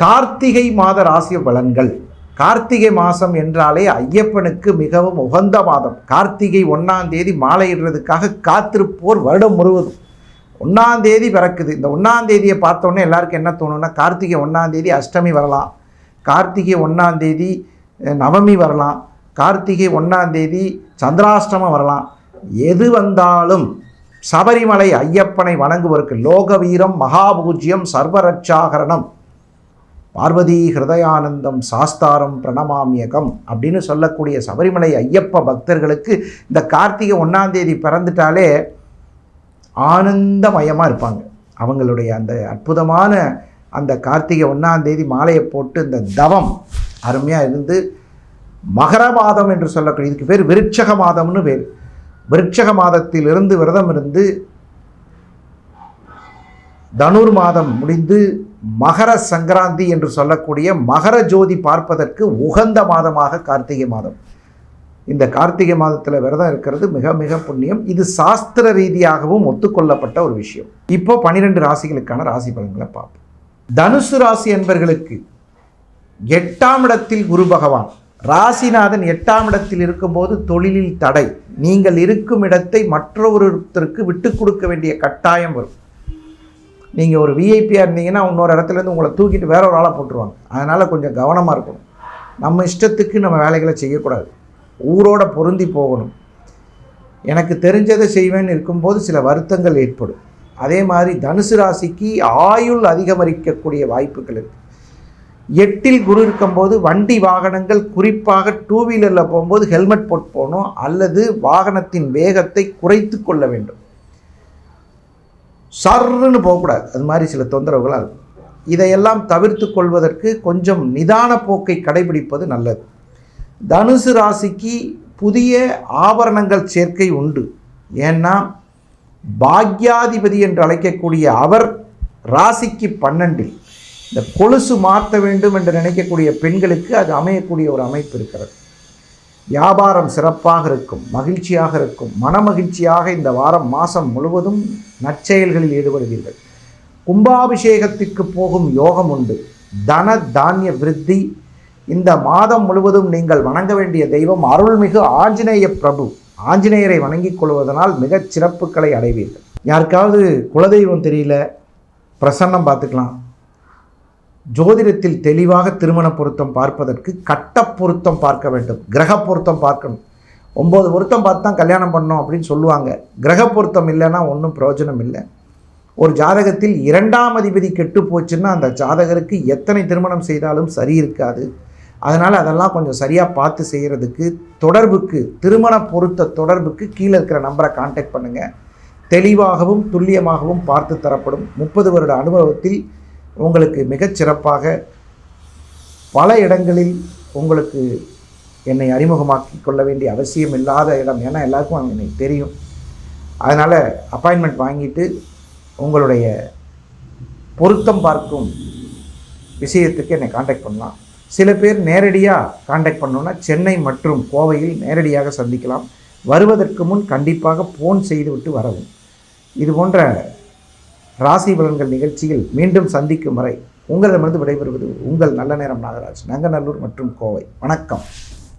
கார்த்திகை மாத ராசி பலன்கள். கார்த்திகை மாதம் என்றாலே ஐயப்பனுக்கு மிகவும் உகந்த மாதம். கார்த்திகை ஒன்றாம் தேதி மாலையிடுறதுக்காக காத்திருப்போர் வருடம் முழுவதும். ஒன்றாம் தேதி பிறக்குது. இந்த ஒன்றாம் தேதியை பார்த்தோன்னே எல்லாருக்கும் என்ன தோணும்னா கார்த்திகை ஒன்றாம் தேதி அஷ்டமி வரலாம். கார்த்திகை ஒன்றாம் தேதி நவமி வரலாம். கார்த்திகை ஒன்றாம் தேதி சந்திராஷ்டமம் வரலாம். எது வந்தாலும் சபரிமலை ஐயப்பனை வணங்குவதற்கு லோக வீரம் மகாபூஜ்யம் சர்வரட்சாகரணம். பார்வதி ஹிருதயானந்தம் சாஸ்தாரம் பிரணமாமியகம் அப்படின்னு சொல்லக்கூடிய சபரிமலை ஐயப்ப பக்தர்களுக்கு இந்த கார்த்திகை ஒன்றாம் தேதி பிறந்துட்டாலே ஆனந்தமயமாக இருப்பாங்க. அவங்களுடைய அந்த அற்புதமான அந்த கார்த்திகை ஒன்றாம் தேதி மாலையை போட்டு இந்த தவம் அருமையாக இருந்து மகர மாதம் என்று சொல்லக்கூடிய இதுக்கு பேர் விருட்சக மாதம்னு பேர். விருட்சக மாதத்திலிருந்து விரதம் இருந்து தனுர் மாதம் முடிந்து மகர சங்கராந்தி என்று சொல்லக்கூடிய மகர ஜோதி பார்ப்பதற்கு உகந்த மாதமாக கார்த்திகை மாதம். இந்த கார்த்திகை மாதத்தில் விரதம் இருக்கிறது மிக மிக புண்ணியம். இது சாஸ்திர ரீதியாகவும் ஒத்துக்கொள்ளப்பட்ட ஒரு விஷயம். இப்போ பனிரெண்டு ராசிகளுக்கான ராசி பலன்களை பார்ப்போம். தனுசு ராசி என்பர்களுக்கு எட்டாம் இடத்தில் குரு பகவான். ராசிநாதன் எட்டாம் இடத்தில் இருக்கும்போது தொழிலில் தடை. நீங்கள் இருக்கும் இடத்தை மற்றொருத்தருக்கு விட்டு கொடுக்க வேண்டிய கட்டாயம் வரும். நீங்கள் ஒரு விஐபியாக இருந்தீங்கன்னா இன்னொரு இடத்துலேருந்து உங்களை தூக்கிட்டு வேற ஒரு ஆளாக போட்டுருவாங்க. அதனால் கொஞ்சம் கவனமாக இருக்கணும். நம்ம இஷ்டத்துக்கு நம்ம வேலைகளை செய்யக்கூடாது. ஊரோட பொருந்தி போகணும். எனக்கு தெரிஞ்சதை செய்வேன்னு இருக்கும்போது சில வருத்தங்கள் ஏற்படும். அதே மாதிரி தனுசு ராசிக்கு ஆயுள் அதிகமரிக்கக்கூடிய வாய்ப்புகள் இருக்குது எட்டில் குரு இருக்கும்போது வண்டி வாகனங்கள் குறிப்பாக டூ வீலரில் போகும்போது ஹெல்மெட் போட்டு போகணும் அல்லது வாகனத்தின் வேகத்தை குறைத்து கொள்ள வேண்டும். சர்ன்னு போகக்கூடாது. அது மாதிரி சில தொந்தரவுகளாக இருக்கும். இதையெல்லாம் தவிர்த்து கொள்வதற்கு கொஞ்சம் நிதான போக்கை கடைபிடிப்பது நல்லது. தனுசு ராசிக்கு புதிய ஆபரணங்கள் சேர்க்கை உண்டு. ஏன்னா பாக்யாதிபதி என்று அழைக்கக்கூடிய அவர் ராசிக்கு பன்னெண்டில். இந்த கொலுசு மாற்ற வேண்டும் என்று நினைக்கக்கூடிய பெண்களுக்கு அது அமையக்கூடிய ஒரு அமைப்பு இருக்கிறது. வியாபாரம் சிறப்பாக இருக்கும் மகிழ்ச்சியாக இருக்கும். மனமகிழ்ச்சியாக இந்த வாரம் மாதம் முழுவதும் நற்செயல்களில் ஈடுபடுவீர்கள். கும்பாபிஷேகத்திற்கு போகும் யோகம் உண்டு. தன தானிய விருத்தி. இந்த மாதம் முழுவதும் நீங்கள் வணங்க வேண்டிய தெய்வம் அருள்மிகு ஆஞ்சநேய பிரபு. ஆஞ்சநேயரை வணங்கிக் கொள்வதனால் மிகச் சிறப்புகளை அடைவீர்கள். யாருக்காவது குலதெய்வம் தெரியல பிரசன்னம் பார்த்துக்கலாம். ஜோதிடத்தில் தெளிவாக திருமண பொருத்தம் பார்ப்பதற்கு கட்ட பொருத்தம் பார்க்க வேண்டும். கிரக பொருத்தம் பார்க்கணும். ஒம்பது பொருத்தம் பார்த்து தான் கல்யாணம் பண்ணோம் அப்படின்னு சொல்லுவாங்க. கிரக பொருத்தம் இல்லைன்னா ஒன்றும் பிரயோஜனம் இல்லை. ஒரு ஜாதகத்தில் இரண்டாம் அதிபதி கெட்டு போச்சுன்னா அந்த ஜாதகருக்கு எத்தனை திருமணம் செய்தாலும் சரி இருக்காது. அதனால் அதெல்லாம் கொஞ்சம் சரியாக பார்த்து செய்கிறதுக்கு தொடர்புக்கு திருமண பொருத்த தொடர்புக்கு கீழே இருக்கிற நம்பரை காண்டாக்ட் பண்ணுங்கள் தெளிவாகவும் துல்லியமாகவும் பார்த்து தரப்படும். முப்பது வருட அனுபவத்தில் உங்களுக்கு மிகச் சிறப்பாக பல இடங்களில் உங்களுக்கு என்னை அறிமுகமாக்கி கொள்ள வேண்டிய அவசியம் இல்லாத இடம். ஏன்னா எல்லாருக்கும் எனக்கு தெரியும். அதனால் அப்பாயின்மெண்ட் வாங்கிட்டு உங்களுடைய பொருத்தம் பார்க்கும் விஷயத்துக்கு என்னை காண்டாக்ட் பண்ணலாம். சில பேர் நேரடியாக காண்டாக்ட் பண்ணோன்னா சென்னை மற்றும் கோவையில் நேரடியாக சந்திக்கலாம். வருவதற்கு முன் கண்டிப்பாக ஃபோன் செய்துவிட்டு வரவும். இது போன்ற ராசி பலன்கள் நிகழ்ச்சியில் மீண்டும் சந்திக்கும் வரை உங்களிடமிருந்து விடைபெறுவது உங்கள் நல்ல நேரம் நாகராஜ் நங்கநல்லூர் மற்றும் கோவை. வணக்கம்.